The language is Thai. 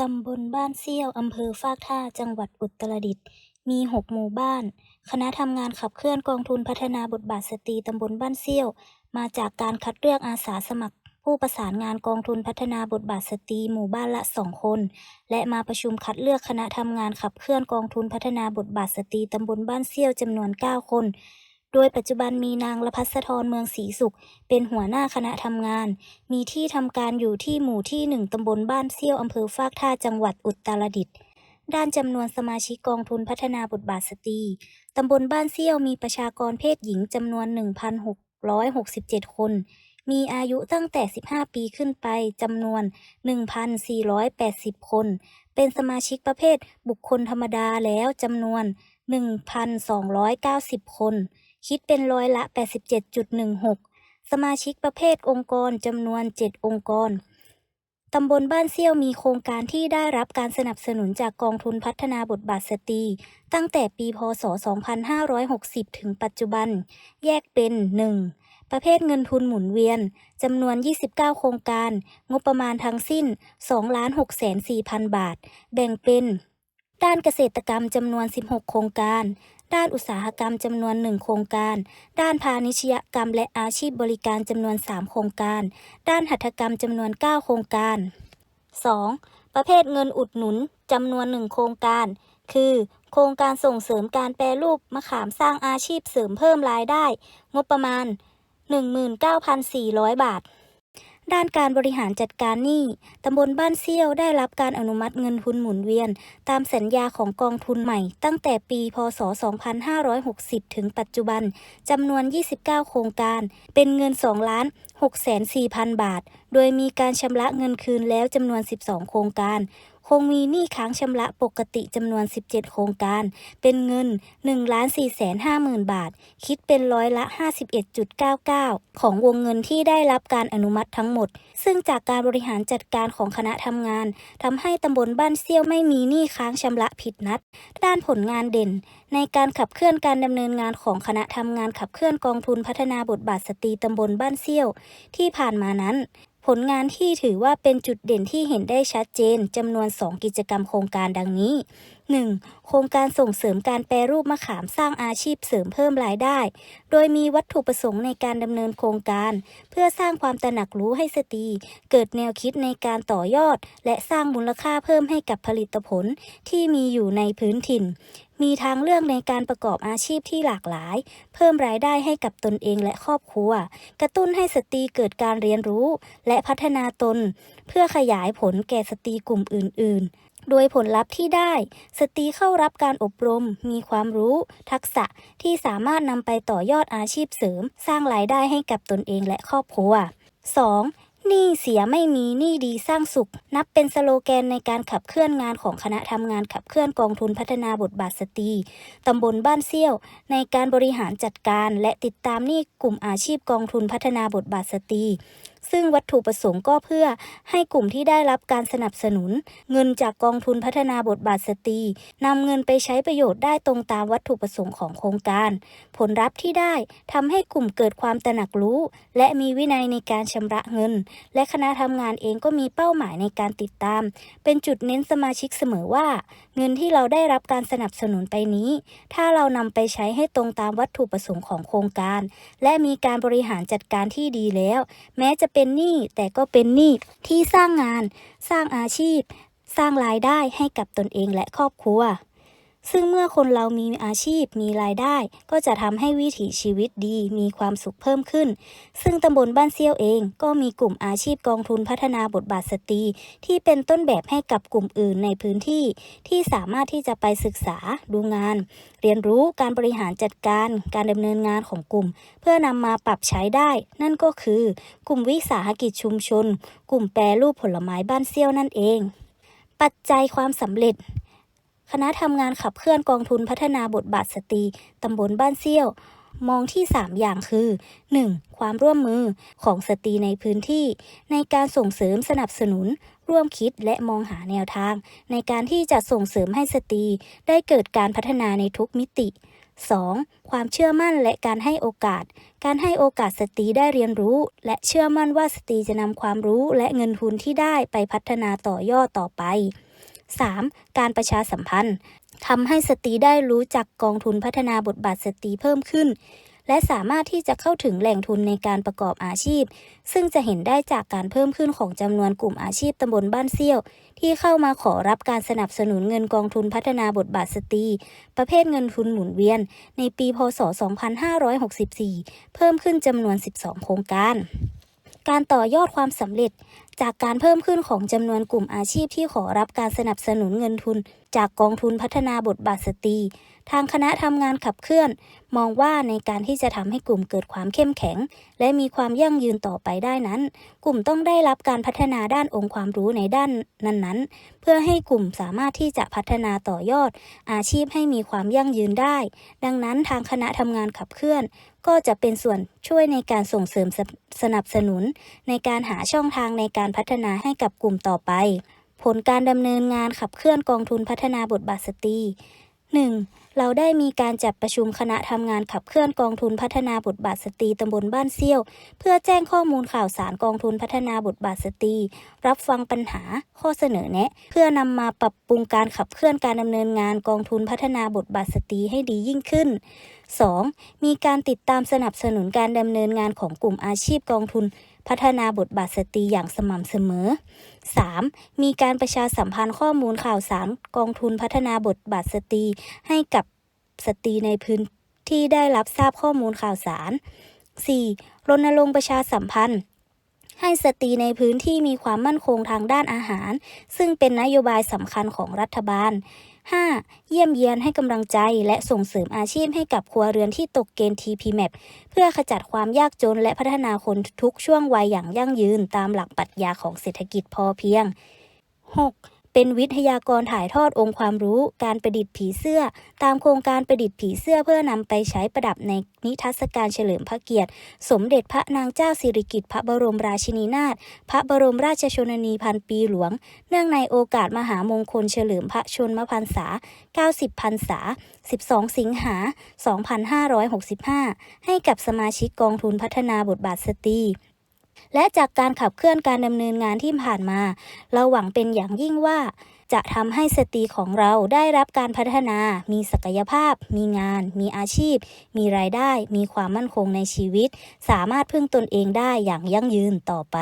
ตำบลบ้านเซี่ยวอำเภอฟากท่า จังหวัดอุตรดิตถ์ มี 6 หมู่บ้าน คณะทำงานขับเคลื่อนกองทุนพัฒนาบทบาทสตรีตำบลบ้านเซี่ยว มาจากการคัดเลือกอาสาสมัคร ผู้ประสานงานกองทุนพัฒนาบทบาทสตรีหมู่บ้านละ2คน และมาประชุมคัดเลือกคณะทำงานขับเคลื่อนกองทุนพัฒนาบทบาทสตรีตำบลบ้านเซี่ยวจำนวน 9 คน โดยปัจจุบันมีนางละพัสธรเมืองศรีสุข เป็นหัวหน้าคณะทำงาน มีที่ทำการอยู่ที่หมู่ที่1ตำบลบ้านเซี่ยวอำเภอฟากท่าจังหวัดอุตรดิตถ์ด้านจำนวนสมาชิกกองทุนพัฒนาบทบาทสตรีตำบลบ้านเซี่ยวมีประชากรเพศหญิงจำนวน 1,667 คน มีอายุตั้งแต่ 15 ปีขึ้นไปจำนวน 1,480 คน เป็นสมาชิกประเภทบุคคลธรรมดาแล้วจำนวน 1,290 คน คิดเป็นร้อยละ 87.16 สมาชิกประเภทองค์กรจำนวน 7 องค์กร ตำบลบ้านเซี่ยวมีโครงการที่ได้รับการสนับสนุนจากกองทุนพัฒนาบทบาทสตรี ตั้งแต่ปีพศ 2560 ถึงปัจจุบัน แยกเป็น 1. ประเภทเงินทุนหมุนเวียน จำนวน 29 โครงการ งบประมาณทั้งสิ้น 2,604,000 บาท แบ่งเป็นด้านเกษตรกรรมจำนวน 16 โครงการ ด้านอุตสาหกรรมจำนวน 1 โครงการ ด้านพาณิชยกรรมและอาชีพบริการจำนวน 3 โครงการ ด้านหัตถกรรมจำนวน 9 โครงการ 2. ประเภทเงินอุดหนุนจำนวน 1 โครงการ คือ โครงการส่งเสริมการแปรรูปมะขามสร้างอาชีพเสริมเพิ่มรายได้ งบประมาณ 19,400 บาท ด้านการบริหารจัดการหนี้ตำบลบ้านเซี่ยวได้รับการอนุมัติเงินทุนหมุนเวียน ตามสัญญาของกองทุนใหม่ ตั้งแต่ปีพศ 2560 ถึงปัจจุบันจำนวน 29 โครงการ เป็นเงิน 2 ล้าน6 4 0 0 0 บาท โดยมีการชำระเงินคืนแล้วจำนวน 12 โครงการ คงมีหนี้ค้างชำระปกติจำนวน 17 โครงการ เป็นเงิน 1 4 5 0 0 0 0 บาท คิดเป็นร้อยละ 51.99 ของวงเงินที่ได้รับการอนุมัติทั้งหมด ซึ่งจากการบริหารจัดการของคณะทำงานทำให้ตำบลบ้านเซี่ยวไม่มีหนี้ค้างชำระผิดนัด ด้านผลงานเด่น ในการขับเคลื่อนการดำเนินงานของคณะทำงานขับเคลื่อนกองทุนพัฒนาบทบาทสตรีตำบลบ้านเซี่ยว ที่ผ่านมานั้น ผลงานที่ถือว่าเป็นจุดเด่นที่เห็นได้ชัดเจนจำนวน 2 กิจกรรมโครงการดังนี้ 1. โครงการส่งเสริมการแปรรูปมะขามสร้างอาชีพเสริมเพิ่มรายได้ โดยมีวัตถุประสงค์ในการดำเนินโครงการ เพื่อสร้างความตระหนักรู้ให้สตรีเกิดแนวคิดในการต่อยอด และสร้างมูลค่าเพิ่มให้กับผลิตผลที่มีอยู่ในพื้นถิ่น มีทางเลือกในการประกอบอาชีพที่หลากหลาย เพิ่มรายได้ให้กับตนเองและครอบครัว กระตุ้นให้สตรีเกิดการเรียนรู้ และพัฒนาตน เพื่อขยายผลแก่สตรีกลุ่มอื่น ๆ โดยผลลัพธ์ที่ได้ สตรีเข้ารับการอบรม มีความรู้ ทักษะที่สามารถนำไปต่อยอดอาชีพเสริม สร้างรายได้ให้กับตนเองและครอบครัว 2. หนี้เสียไม่มีหนี้ดีสร้างสุข นับเป็นสโลแกนในการขับเคลื่อนงานของคณะทำงานขับเคลื่อนกองทุนพัฒนาบทบาทสตรีตำบลบ้านเซี่ยว ในการบริหารจัดการและติดตามหนี้กลุ่มอาชีพกองทุนพัฒนาบทบาทสตรีซึ่งวัตถุประสงค์ก็เพื่อให้กลุ่มที่ได้รับการสนับสนุน เงินจากกองทุนพัฒนาบทบาทสตรีนำเงินไปใช้ประโยชน์ได้ตรงตามวัตถุประสงค์ของโครงการ ผลลัพธ์ที่ได้ทำให้กลุ่มเกิดความตระหนักรู้ และมีวินัยในการชำระเงิน และคณะทำงานเองก็มีเป้าหมายในการติดตาม เป็นจุดเน้นสมาชิกเสมอว่า เงินที่เราได้รับการสนับสนุนไปนี้ ถ้าเรานำไปใช้ให้ตรงตามวัตถุประสงค์ของโครงการ และมีการบริหารจัดการที่ดีแล้ว แม้จะเป็นหนี้แต่ก็เป็นหนี้ที่สร้างงาน สร้างอาชีพ สร้างรายได้ให้กับตนเองและครอบครัว ซึ่งเมื่อคนเรามีอาชีพมีรายได้ ก็จะทำให้วิถีชีวิตดีมีความสุขเพิ่มขึ้น ซึ่งตำบลบ้านเซี่ยวเองก็มีกลุ่มอาชีพกองทุนพัฒนาบทบาทสตรี ที่เป็นต้นแบบให้กับกลุ่มอื่นในพื้นที่ ที่สามารถที่จะไปศึกษาดูงาน เรียนรู้การบริหารจัดการ การดำเนินงานของกลุ่ม เพื่อนำมาปรับใช้ได้ นั่นก็คือ กลุ่มวิสาหกิจชุมชน กลุ่มแปรรูปผลไม้บ้านเซี่ยวนั่นเอง ปัจจัยความสำเร็จ คณะทำงานขับเคลื่อนกองทุนพัฒนาบทบาทสตรีตำบลบ้านเซี่ยว มองที่ 3 อย่างคือ 1. ความร่วมมือของสตรีในพื้นที่ ในการส่งเสริมสนับสนุน ร่วมคิดและมองหาแนวทาง ในการที่จะส่งเสริมให้สตรีได้เกิดการพัฒนาในทุกมิติ 2. ความเชื่อมั่นและการให้โอกาส การให้โอกาสสตรีได้เรียนรู้ และเชื่อมั่นว่าสตรีจะนำความรู้และเงินทุนที่ได้ไปพัฒนาต่อยอดต่อไป 3. การประชาสัมพันธ์ทำให้สตรีได้รู้จักกองทุนพัฒนาบทบาทสตรีเพิ่มขึ้น และสามารถที่จะเข้าถึงแหล่งทุนในการประกอบอาชีพ ซึ่งจะเห็นได้จากการเพิ่มขึ้นของจำนวนกลุ่มอาชีพตำบลบ้านเซี่ยว ที่เข้ามาขอรับการสนับสนุนเงินกองทุนพัฒนาบทบาทสตรีประเภทเงินทุนหมุนเวียน ในปีพศ 2564 เพิ่มขึ้นจำนวน 12 โครงการการต่อยอดความสำเร็จ จากการเพิ่มขึ้นของจำนวนกลุ่มอาชีพที่ขอรับการสนับสนุนเงินทุน จากกองทุนพัฒนาบทบาทสตรี ทางคณะทำงานขับเคลื่อน มองว่าในการที่จะทำให้กลุ่มเกิดความเข้มแข็ง และมีความยั่งยืนต่อไปได้นั้น กลุ่มต้องได้รับการพัฒนาด้านองค์ความรู้ในด้านนั้นๆ เพื่อให้กลุ่มสามารถที่จะพัฒนาต่อยอด อาชีพให้มีความยั่งยืนได้ ดังนั้นทางคณะทำงานขับเคลื่อน ก็จะเป็นส่วนช่วยในการส่งเสริมสสนับสนุน ในการหาช่องทางในการการพัฒนาให้กับกลุ่มต่อไป ผลการดำเนินงานขับเคลื่อนกองทุนพัฒนาบทบาทสตรี 1. เราได้มีการจัดประชุมคณะทำงานขับเคลื่อนกองทุนพัฒนาบทบาทสตรีตำบลบ้านเซี่ยว เพื่อแจ้งข้อมูลข่าวสารกองทุนพัฒนาบทบาทสตรี รับฟังปัญหา ข้อเสนอแนะ เพื่อนำมาปรับปรุงการขับเคลื่อนการดำเนินงานกองทุนพัฒนาบทบาทสตรีให้ดียิ่งขึ้น 2. มีการติดตามสนับสนุนการดำเนินงานของกลุ่มอาชีพกองทุน พัฒนาบทบาทสตรีอย่างสม่ำเสมอ 3. มีการประชาสัมพันธ์ข้อมูลข่าวสารกองทุนพัฒนาบทบาทสตรีให้กับสตรีในพื้นที่ได้รับทราบข้อมูลข่าวสาร 4. รณรงค์ประชาสัมพันธ์ ให้สตรีในพื้นที่มีความมั่นคงทางด้านอาหาร ซึ่งเป็นนโยบายสำคัญของรัฐบาล 5. เยี่ยมเยียนให้กำลังใจและส่งเสริมอาชีพให้กับครัวเรือนที่ตกเกณฑ์ TPMAP เพื่อขจัดความยากจนและพัฒนาคนทุกช่วงวัยอย่างยั่งยืนตามหลักปรัชญาของเศรษฐกิจพอเพียง 6. เป็นวิทยากรถ่ายทอดองค์ความรู้การประดิษฐ์ผีเสื้อ ตามโครงการประดิษฐ์ผีเสื้อเพื่อนำไปใช้ประดับในนิทรรศการเฉลิมพระเกียรติ สมเด็จพระนางเจ้าสิริกิติ์พระบรมราชินีนาถพระบรมราชชนนีพันปีหลวง เนื่องในโอกาสมหามงคลเฉลิมพระชนมพรรษา 90 พรรษา 12 สิงหา 2565 ให้กับสมาชิกกองทุนพัฒนาบทบาทสตรี และจากการขับเคลื่อนการดำเนินงานที่ผ่านมา เราหวังเป็นอย่างยิ่งว่า จะทำให้สตรีของเราได้รับการพัฒนา มีศักยภาพ มีงาน มีอาชีพ มีรายได้ มีความมั่นคงในชีวิต สามารถพึ่งตนเองได้อย่างยั่งยืนต่อไป